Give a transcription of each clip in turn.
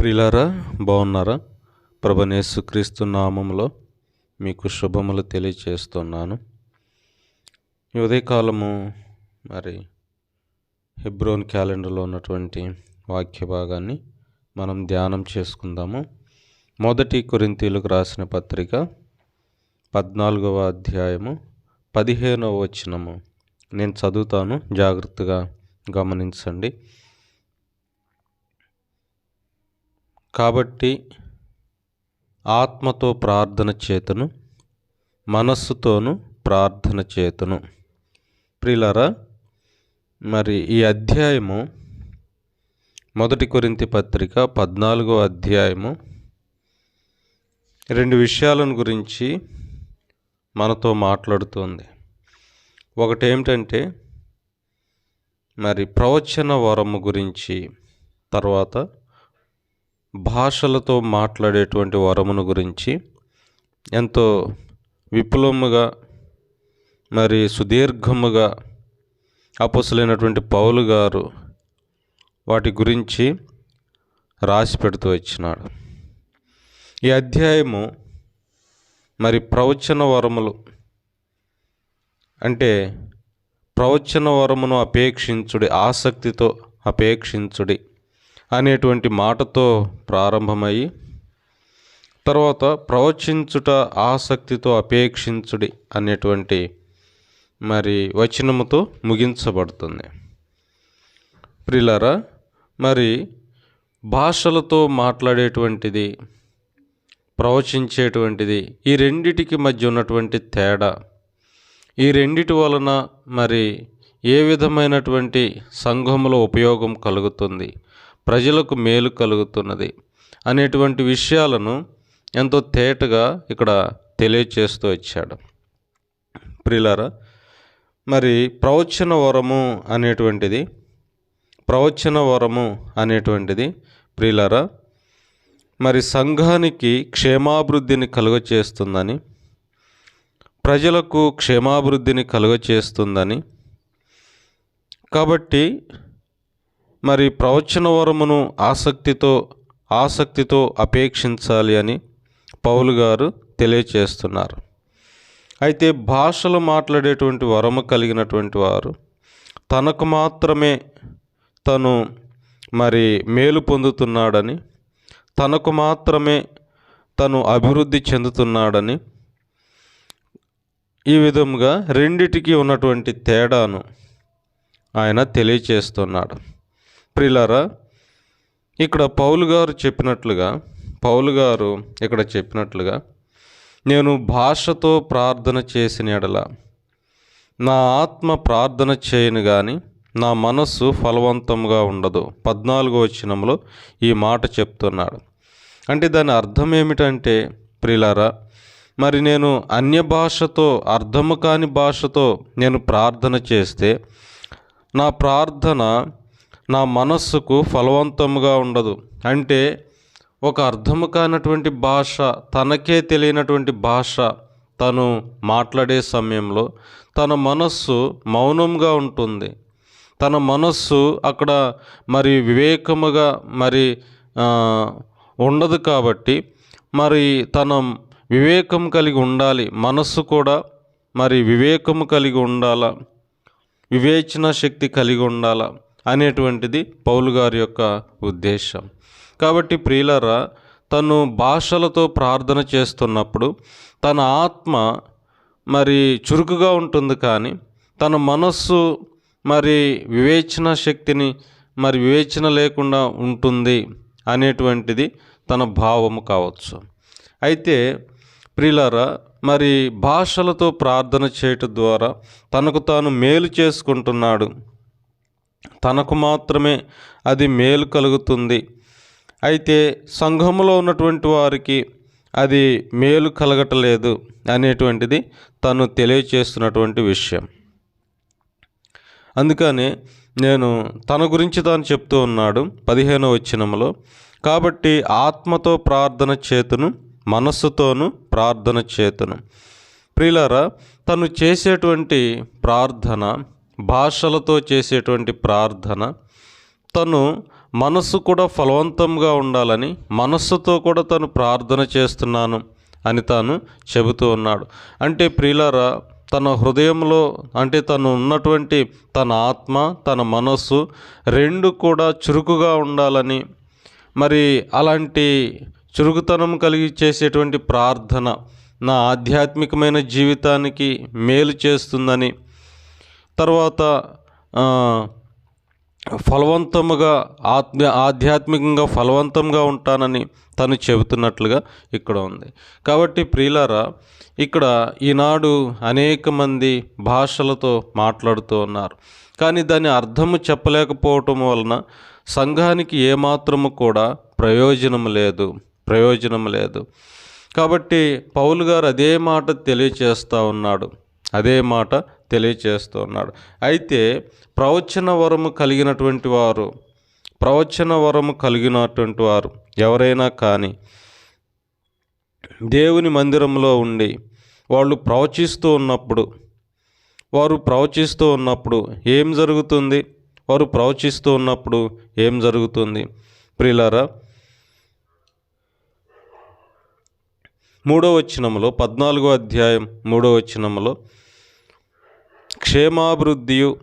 ప్రిలారా బాగున్నారా? ప్రభనేసుక్రీస్తు నామంలో మీకు శుభములు తెలియచేస్తున్నాను. ఉదయకాలము మరి హెబ్రోన్ క్యాలెండర్లో ఉన్నటువంటి వాక్య భాగాన్ని మనం ధ్యానం చేసుకుందాము. మొదటి కొరింతీలకు రాసిన పత్రిక పద్నాలుగవ అధ్యాయము పదిహేనవ వచనము. నేను చదువుతాను జాగ్రత్తగా గమనించండి. కాబట్టి ఆత్మతో ప్రార్థన చేతను మనస్సుతోను ప్రార్థన చేతను. ప్రిలరా మరి ఈ అధ్యాయము మొదటి కొరింతి పత్రిక పద్నాలుగో అధ్యాయము రెండు విషయాలను గురించి మనతో మాట్లాడుతోంది. ఒకటి ఏమిటంటే మరి ప్రవచన వరము గురించి తర్వాత భాషలతో మాట్లాడేటువంటి వరమును గురించి ఎంతో విపులముగా మరి సుదీర్ఘముగా అపసులైనటువంటి పౌలు గారు వాటి గురించి రాసి పెడుతూ వచ్చినాడు. ఈ అధ్యాయము మరి ప్రవచన వరములు అంటే ప్రవచన వరమును అపేక్షించుడి ఆసక్తితో అపేక్షించుడి. అనేటువంటి మాటతో ప్రారంభమయ్యి తర్వాత ప్రవచించుట ఆసక్తితో అపేక్షించుడి అనేటువంటి మరి వచనముతో ముగించబడుతుంది. ప్రిలరా మరి భాషలతో మాట్లాడేటువంటిది ప్రవచించేటువంటిది ఈ రెండిటికి మధ్య ఉన్నటువంటి తేడా ఈ రెండిటి వలన మరి ఏ విధమైనటువంటి సంఘములో ఉపయోగం కలుగుతుంది ప్రజలకు మేలు కలుగుతున్నది అనేటువంటి విషయాలను ఎంతో తేటగా ఇక్కడ తెలియచేస్తూ వచ్చాడు. ప్రిలారా మరి ప్రవచన వరము అనేటువంటిది ప్రవచన వరము అనేటువంటిది ప్రియులారా మరి సంఘానికి క్షేమాభివృద్ధిని కలుగచేస్తుందని ప్రజలకు క్షేమాభివృద్ధిని కలుగచేస్తుందని కాబట్టి మరి ప్రవచన వరమును ఆసక్తితో ఆసక్తితో అపేక్షించాలి అని పౌలు గారు తెలియచేస్తున్నారు. అయితే భాషలు మాట్లాడేటువంటి వరము కలిగినటువంటి వారు తనకు మాత్రమే తను మరి మేలు పొందుతున్నాడని తనకు మాత్రమే తను అభివృద్ధి చెందుతున్నాడని ఈ విధముగా రెండిటికి ఉన్నటువంటి తేడాను ఆయన తెలియచేస్తున్నాడు. ప్రిలారా ఇక్కడ పౌలు గారు చెప్పినట్లుగా పౌలు గారు ఇక్కడ చెప్పినట్లుగా నేను భాషతో ప్రార్థన చేసిన ఎడల నా ఆత్మ ప్రార్థన చేయను కానీ నా మనస్సు ఫలవంతంగా ఉండదు. పద్నాలుగో వచనంలో ఈ మాట చెప్తున్నాడు. అంటే దాని అర్థం ఏమిటంటే ప్రిలారా మరి నేను అన్య భాషతో అర్థము కాని భాషతో నేను ప్రార్థన చేస్తే నా ప్రార్థన నా మనస్సుకు ఫలవంతముగా ఉండదు. అంటే ఒక అర్థము కానటువంటి భాష తనకే తెలియనటువంటి భాష తను మాట్లాడే సమయంలో తన మనస్సు మౌనంగా ఉంటుంది. తన మనస్సు అక్కడ మరి వివేకముగా మరి ఉండదు కాబట్టి మరి తన వివేకం కలిగి ఉండాలి. మనస్సు కూడా మరి వివేకము కలిగి ఉండాలా వివేచన శక్తి కలిగి ఉండాలా. అనేటువంటిది పౌలు గారి యొక్క ఉద్దేశం. కాబట్టి ప్రియులరా తను భాషలతో ప్రార్థన చేస్తున్నప్పుడు తన ఆత్మ మరి చురుకుగా ఉంటుంది కానీ తన మనస్సు మరి వివేచన శక్తిని మరి వివేచన లేకుండా ఉంటుంది అనేటువంటిది తన భావము కావచ్చు. అయితే ప్రియులారా మరి భాషలతో ప్రార్థన చేయటం ద్వారా తనకు తాను మేలు చేసుకుంటున్నాడు. తనకు మాత్రమే అది మేలు కలుగుతుంది. అయితే సంఘములో ఉన్నటువంటి వారికి అది మేలు కలగటలేదు అనేటువంటిది తను తెలియచేస్తున్నటువంటి విషయం. అందుకని నేను తన గురించి తాను చెప్తూ ఉన్నాడు పదిహేనో వచ్చినములో కాబట్టి ఆత్మతో ప్రార్థన చేతును మనస్సుతోను ప్రార్థన చేతును. ప్రియులారా తను చేసేటువంటి ప్రార్థన భాషలతో చేసేటువంటి ప్రార్థన. తను మనస్సు కూడా ఫలవంతంగా ఉండాలని మనస్సుతో కూడా తను ప్రార్థన చేస్తున్నాను అని తాను చెబుతూ ఉన్నాడు. అంటే ప్రియులారా తన హృదయంలో అంటే తను ఉన్నటువంటి తన ఆత్మ తన మనస్సు రెండు కూడా చురుకుగా ఉండాలని మరి అలాంటి చురుకుతనం కలిగి చేసేటువంటి ప్రార్థన నా ఆధ్యాత్మికమైన జీవితానికి మేలు చేస్తుందని తర్వాత ఫలవంతముగా ఆత్మ ఆధ్యాత్మికంగా ఫలవంతంగా ఉంటానని తను చెబుతున్నట్లుగా ఇక్కడ ఉంది. కాబట్టి ప్రియులారా ఇక్కడ ఈనాడు అనేక మంది భాషలతో మాట్లాడుతూ ఉన్నారు. కానీ దాని అర్థము చెప్పలేకపోవటం వలన సంఘానికి ఏమాత్రము కూడా ప్రయోజనం లేదు ప్రయోజనం లేదు. కాబట్టి పౌలు గారు అదే మాట తెలియచేస్తూ ఉన్నాడు. అదే మాట తెలియచేస్తున్నాడు అయితే ప్రవచన వరము కలిగినటువంటి వారు ప్రవచన వరము కలిగినటువంటి వారు ఎవరైనా కానీ దేవుని మందిరంలో ఉండి వాళ్ళు ప్రవచిస్తూ ఉన్నప్పుడు వారు ప్రవచిస్తూ ఉన్నప్పుడు ఏం జరుగుతుంది? వారు ప్రవచిస్తూ ఉన్నప్పుడు ఏం జరుగుతుంది? ప్రిలరా మూడో వచనములో పద్నాలుగో అధ్యాయం మూడో వచనములో క్షేమాభివృద్ధియు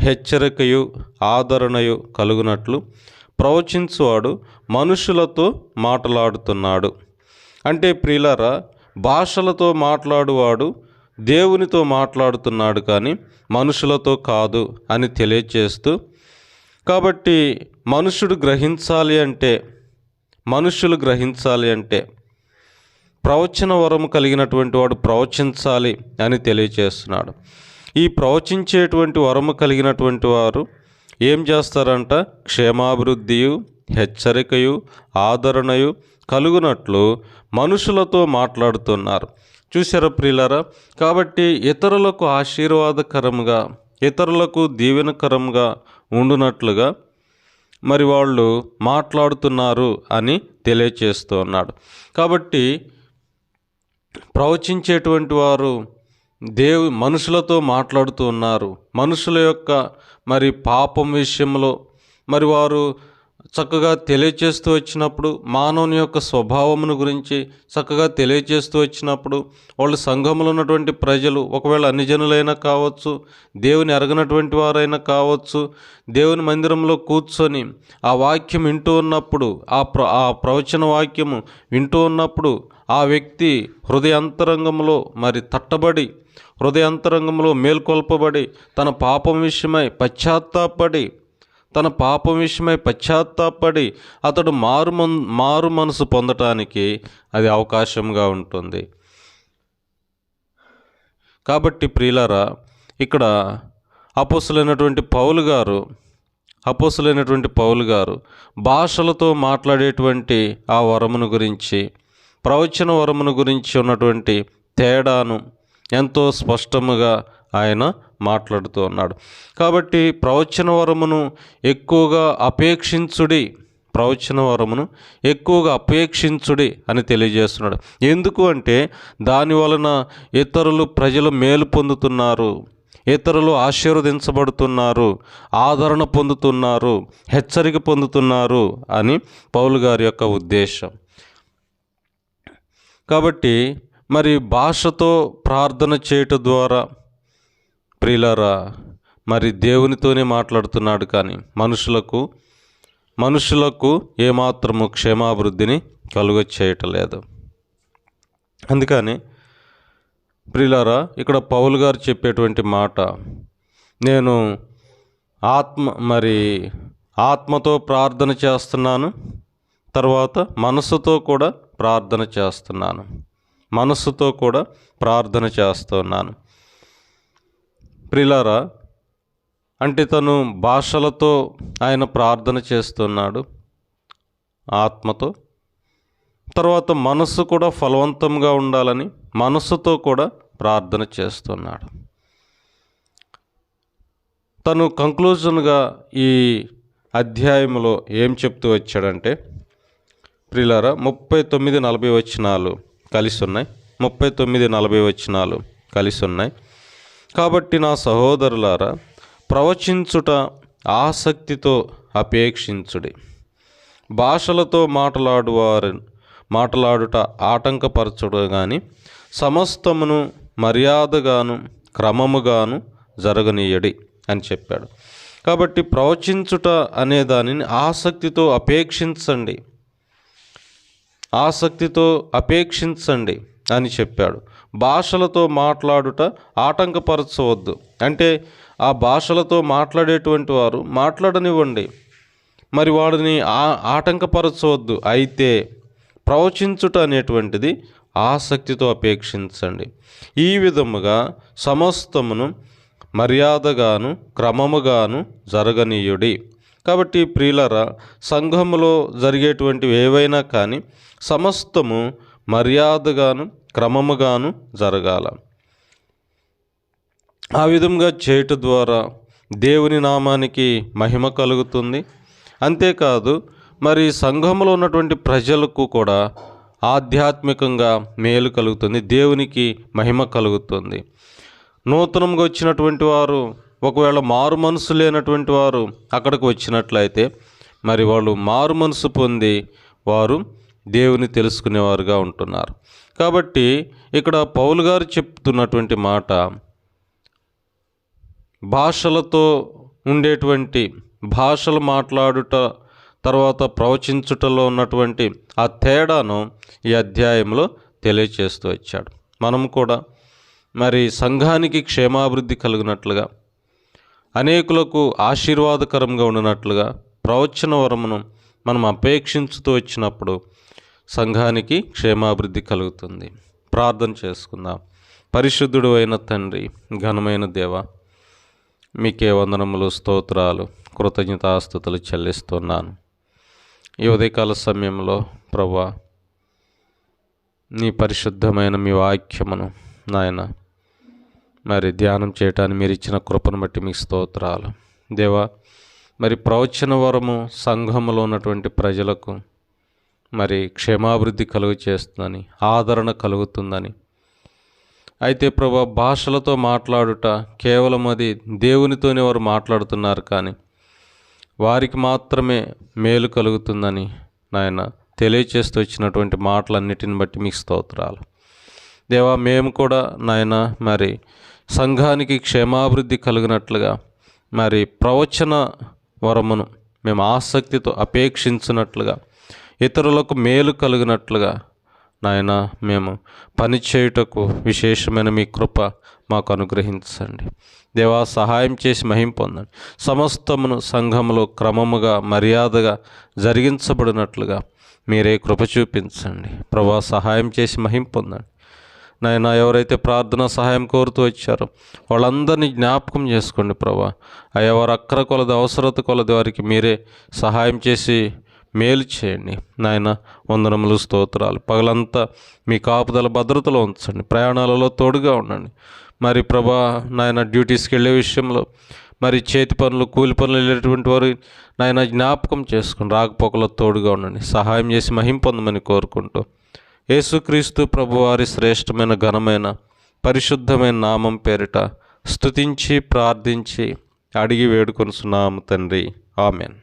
హెచ్చరికయు ఆదరణయు కలుగునట్లు ప్రవచించువాడు మనుషులతో మాట్లాడుతున్నాడు. అంటే ప్రియులారా భాషలతో మాట్లాడువాడు దేవునితో మాట్లాడుతున్నాడు కానీ మనుషులతో కాదు అని తెలియచేస్తూ కాబట్టి మనుషుడు గ్రహించాలి అంటే మనుషులు గ్రహించాలి అంటే ప్రవచన వరము కలిగినటువంటి వాడు ప్రవచించాలి అని తెలియచేస్తున్నాడు. ఈ ప్రవచించేటువంటి వరము కలిగినటువంటి వారు ఏం చేస్తారంట? క్షేమాభివృద్ధియు హెచ్చరికయు ఆదరణయు కలుగునట్లు మనుషులతో మాట్లాడుతున్నారు. చూసారా ప్రియులరా? కాబట్టి ఇతరులకు ఆశీర్వాదకరంగా ఇతరులకు దీవెనకరంగా ఉండునట్లుగా మరి వాళ్ళు మాట్లాడుతున్నారు అని తెలియచేస్తూ ఉన్నాడు. కాబట్టి ప్రవచించేటువంటి వారు దేవు మనుషులతో మాట్లాడుతూ ఉన్నారు. మనుషుల యొక్క మరి పాపం విషయంలో మరి వారు చక్కగా తెలియచేస్తూ వచ్చినప్పుడు మానవుని యొక్క స్వభావమును గురించి చక్కగా తెలియచేస్తూ వచ్చినప్పుడు వాళ్ళు సంఘంలో ఉన్నటువంటి ప్రజలు ఒకవేళ అన్యజనులైనా కావచ్చు దేవుని ఎరగనటువంటి వారైనా కావచ్చు దేవుని మందిరంలో కూర్చొని ఆ వాక్యం వింటూ ఉన్నప్పుడు ఆ ప్ర ఆ ప్రవచన వాక్యము వింటూ ఉన్నప్పుడు ఆ వ్యక్తి హృదయాంతరంగంలో మరి తట్టబడి హృదయాంతరంగంలో మేల్కొల్పబడి తన పాపం విషయమై పశ్చాత్తాపడి తన పాపం విషయమై పశ్చాత్తాపడి అతడు మారు మన్ మారు మనసు పొందటానికి అది అవకాశంగా ఉంటుంది. కాబట్టి ప్రియులారా ఇక్కడ అపోసులైనటువంటి పౌలు గారు అపోసులైనటువంటి పౌలు గారు భాషలతో మాట్లాడేటువంటి ఆ వరమును గురించి ప్రవచన వరమును గురించి ఉన్నటువంటి తేడాను ఎంతో స్పష్టముగా ఆయన మాట్లాడుతూ ఉన్నాడు. కాబట్టి ప్రవచన వరమును ఎక్కువగా అపేక్షించుడి ప్రవచన వరమును ఎక్కువగా అపేక్షించుడి అని తెలియజేస్తున్నాడు. ఎందుకు అంటే దాని వలన ఇతరులు ప్రజలు మేలు పొందుతున్నారు ఇతరులు ఆశీర్వదించబడుతున్నారు ఆదరణ పొందుతున్నారు హెచ్చరిక పొందుతున్నారు అని పౌలు గారి యొక్క ఉద్దేశం. కాబట్టి మరి భాషతో ప్రార్థన చేయటం ద్వారా ప్రియులారా మరి దేవునితోనే మాట్లాడుతున్నాడు కానీ మనుషులకు మనుషులకు ఏమాత్రము క్షేమాభివృద్ధిని కలుగ చేయటం లేదు. అందుకని ప్రియులారా ఇక్కడ పౌలు గారు చెప్పేటువంటి మాట నేను ఆత్మ మరి ఆత్మతో ప్రార్థన చేస్తున్నాను తర్వాత మనసుతో కూడా ప్రార్థన చేస్తున్నాను. మనస్సుతో కూడా ప్రార్థన చేస్తున్నాను. ప్రిలారా అంటే తను భాషలతో ఆయన ప్రార్థన చేస్తున్నాడు ఆత్మతో. తర్వాత మనస్సు కూడా ఫలవంతంగా ఉండాలని మనస్సుతో కూడా ప్రార్థన చేస్తున్నాడు. తను కంక్లూజన్గా ఈ అధ్యాయంలో ఏం చెప్తూ వచ్చాడంటే ప్రిలారా ముప్పై తొమ్మిది నలభై వచనాలు కలిసి ఉన్నాయి ముప్పై తొమ్మిది నలభై వచనాలు కలిసి ఉన్నాయి కాబట్టి నా సహోదరులారా ప్రవచించుట ఆసక్తితో అపేక్షించుడి. భాషలతో మాట్లాడువారు మాట్లాడుట ఆటంకపరచుడు కానీ సమస్తమును మర్యాదగాను క్రమముగాను జరగనీయడి అని చెప్పాడు. కాబట్టి ప్రవచించుట అనే దానిని ఆసక్తితో అపేక్షించండి. ఆసక్తితో అపేక్షించండి అని చెప్పాడు. భాషలతో మాట్లాడుట ఆటంకపరచవద్దు. అంటే ఆ భాషలతో మాట్లాడేటువంటి వారు మాట్లాడనివ్వండి. మరి వాడిని ఆటంకపరచవద్దు. అయితే ప్రవచించుట అనేటువంటిది ఆసక్తితో అపేక్షించండి. ఈ విధముగా సమస్తమును మర్యాదగాను క్రమముగాను జరగనీయుడి. కాబట్టి ప్రియులరా సంఘములో జరిగేటువంటివి ఏవైనా కానీ సమస్తము మర్యాదగాను క్రమముగాను జరగాల. ఆ విధంగా చేయట ద్వారా దేవుని నామానికి మహిమ కలుగుతుంది. అంతేకాదు మరి సంఘంలో ఉన్నటువంటి ప్రజలకు కూడా ఆధ్యాత్మికంగా మేలు కలుగుతుంది దేవునికి మహిమ కలుగుతుంది. నూతనంగా వచ్చినటువంటి వారు ఒకవేళ మారు మనసు లేనటువంటి వారు అక్కడికి వచ్చినట్లయితే మరి వాళ్ళు మారు మనసు పొంది వారు దేవుని తెలుసుకునేవారుగా ఉంటున్నారు. కాబట్టి ఇక్కడ పౌలు గారు చెప్తున్నటువంటి మాట భాషలతో ఉండేటువంటి భాషలు మాట్లాడుట తర్వాత ప్రవచించుటలో ఉన్నటువంటి ఆ తేడాను ఈ అధ్యాయంలో తెలియచేస్తూ వచ్చాడు. మనం కూడా మరి సంఘానికి క్షేమాభివృద్ధి కలిగినట్లుగా అనేకులకు ఆశీర్వాదకరంగా ఉన్నట్లుగా ప్రవచన వరమును మనం అపేక్షించుతూ వచ్చినప్పుడు సంఘానికి క్షేమాభివృద్ధి కలుగుతుంది. ప్రార్థన చేసుకుందాం. పరిశుద్ధుడు అయిన తండ్రి ఘనమైన దేవ మీకే వందనములు స్తోత్రాలు కృతజ్ఞతాస్థుతులు చెల్లిస్తున్నాను. ఈ ఉదయకాల సమయంలో ప్రభా నీ పరిశుద్ధమైన మీ వాక్యమును నాయన మరి ధ్యానం చేయటానికి మీరు ఇచ్చిన కృపను బట్టి మీకు స్తోత్రాలు. దేవా మరి ప్రవచన వరము సంఘములో ఉన్నటువంటి ప్రజలకు మరి క్షేమాభివృద్ధి కలుగు చేస్తుందని ఆదరణ కలుగుతుందని. అయితే ప్రభా భాషలతో మాట్లాడుట కేవలం అది దేవునితోనే వారు మాట్లాడుతున్నారు కానీ వారికి మాత్రమే మేలు కలుగుతుందని నాయన తెలియచేస్తూ వచ్చినటువంటి మాటలన్నిటిని బట్టి మీకు స్తోత్రాలు. దేవా మేము కూడా నాయన మరి సంఘానికి క్షేమాభివృద్ధి కలిగినట్లుగా మరి ప్రవచన వరమును మేము ఆసక్తితో అపేక్షించినట్లుగా ఇతరులకు మేలు కలిగినట్లుగా నాయన మేము పని చేయుటకు విశేషమైన మీ కృప మాకు అనుగ్రహించండి. దేవా సహాయం చేసి మహిం పొందండి. సమస్తమును సంఘములో క్రమముగా మర్యాదగా జరిగించబడినట్లుగా మీరే కృప చూపించండి. ప్రభా సహాయం చేసి మహిం పొందండి. నాయన ఎవరైతే ప్రార్థన సహాయం కోరుతూ వచ్చారో వాళ్ళందరినీ జ్ఞాపకం చేసుకోండి ప్రభా. అయ్యా వారు అక్కర కొలది అవసరత కొలది వారికి మీరే సహాయం చేసి మేలు చేయండి. నాయన వందనములు స్తోత్రాలు. పగలంతా మీ కాపుదల భద్రతలో ఉంచండి. ప్రయాణాలలో తోడుగా ఉండండి. మరి ప్రభా నాయన డ్యూటీస్కి వెళ్ళే విషయంలో మరి చేతి పనులు కూలి పనులు వెళ్ళేటువంటి వారు నాయన జ్ఞాపకం చేసుకుని రాకపోకలో తోడుగా ఉండండి. సహాయం చేసి మహిం పొందమని కోరుకుంటూ యేసుక్రీస్తు ప్రభువారి శ్రేష్టమైన ఘనమైన పరిశుద్ధమైన నామం పేరిట స్తుతించి ప్రార్థించి అడిగి వేడుకొనుచున్నాము తండ్రి. ఆమెన్.